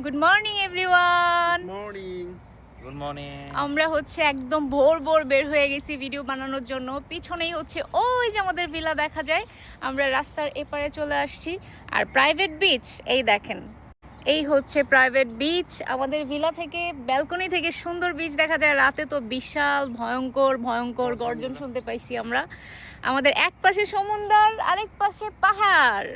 Good morning everyone morning good morning আমরা হচ্ছে একদম ভোর ভোর বের হয়ে গেছি ভিডিও বানানোর জন্য। পিছনেই হচ্ছে ওই যে আমাদের ভিলা দেখা যায়। আমরা রাস্তার এপারে চলে আসছি। আর প্রাইভেট বিচ এই দেখেন। এই হচ্ছে প্রাইভেট বিচ আমাদের ভিলা থেকে ব্যালকনি থেকে সুন্দর বিচ দেখা যায়। রাতে তো বিশাল ভয়ঙ্কর ভয়ঙ্কর গর্জন শুনতে পাইছি আমরা। আমাদের এক পাশে সমুদ্র আরেক পাশে পাহাড়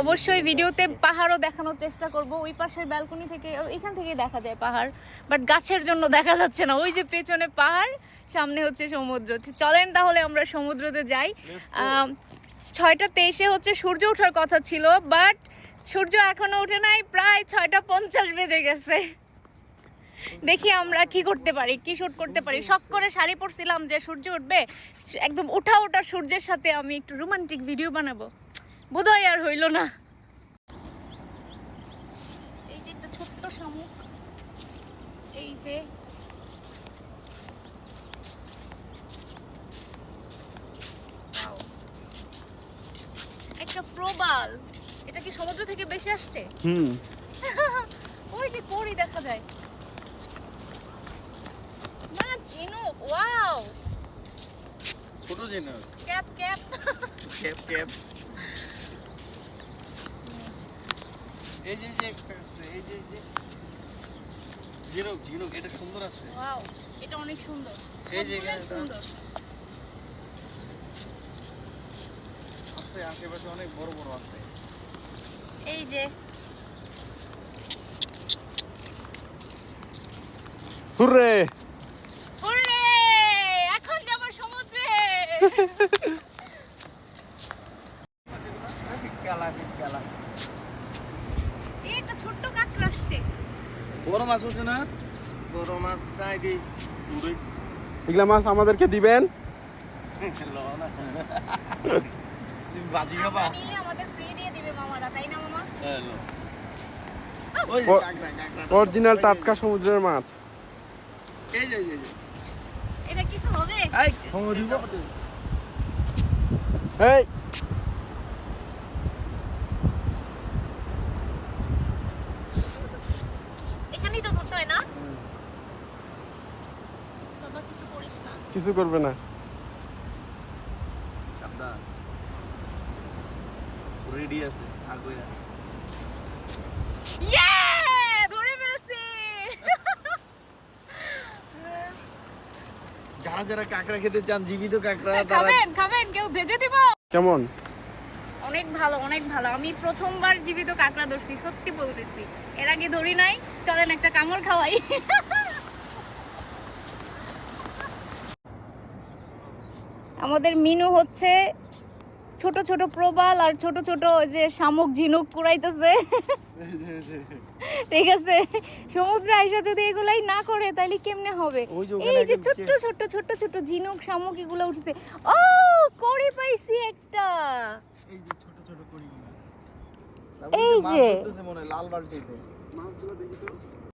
অবশ্যই ভিডিওতে পাহাড়ও দেখানোর চেষ্টা করব। ওই পাশের ব্যালকনি থেকে এখান থেকে দেখা যায় পাহাড় বাট গাছের জন্য দেখা যাচ্ছে না। ওই যে পেছনে পাহাড় সামনে হচ্ছে সমুদ্র। চলেন তাহলে আমরা সমুদ্রতে যাই। ছয়টা তেইশে হচ্ছে সূর্য ওঠার কথা ছিল বাট সূর্য এখনও উঠে নাই প্রায় ছয়টা পঞ্চাশ বেজে গেছে। দেখি আমরা কি করতে পারি কি শুট করতে পারি। শখ করে শাড়ি পরছিলাম যে সূর্য উঠবে একদম ওঠা ওঠা সূর্যের সাথে আমি একটু রোমান্টিক ভিডিও বানাবো। বোধহয় আর হইল না। এই যে একটা ছোট্ট শামুক এই যে একটা প্রবাল এটা কি সমুদ্র থেকে বেশি আসছে? হুম। ওই যে কড়ি দেখা যায়। না ঝিনুক ওয়াও ছোট ক্যাপ ক্যাপ। Cap cap. এই যে যে আছে, এই যে যে। ঝিনুক ঝিনুক এটা সুন্দর আছে। ওয়াও এটা অনেক সুন্দর। এই যে সুন্দর। আছে আশেপাশে অনেক বড় বড় আছে। এই যে। হুররে! ওরে এখন যাব সমুদ্রে কালা কালা এই একটা ছোট্ট কাঁকড়া আসছে বড় মাছ হচ্ছে না? বড় মাছ নাই দি। এগুলা মাছ আমাদেরকে দিবেন? ল বাজি খাবা? আমাদের ফ্রি দিয়ে দিবে মামারা তাই না মামা? হ্যাঁ অরিজিনাল টাটকা সমুদ্রের মাছ। এই যে, এই যে এটা কিছু হবে? এই সমুদ্র এই! হয় না? বাবা কিছু করিস না। কিছু করবে না। সাবধান। রেডি আছে আর কই না ইয়ে ধরে ফেলছি। যারা যারা কাঁকড়া খেতে চান জীবিত কাঁকড়া তারা খাবেন খাবেন কেউ ভেজে দিব। কেমন? অনেক ভালো অনেক ভালো। আমি প্রথমবার জীবিত কাঁকড়া ধরছি সত্যি বলতেছি। এর আগে ধরি নাই চলেন একটা কামড় খাওয়াই। আমাদের মিনু হচ্ছে ছোট ছোট প্রবাল আর ছোট ছোট যে শামুক ঝিনুক কুড়াইতেছে। ঠিক আছে সমুদ্রে আইসা যদি এগুলাই না করে তাহলে কেমনে হবে? এই যে ছোট্ট ছোট্ট ছোট্ট ছোট্ট ঝিনুক শামুক এগুলো উঠছে। ও করে পাইছি একটা এই যে ছোট ছোট কড়ি এই যে।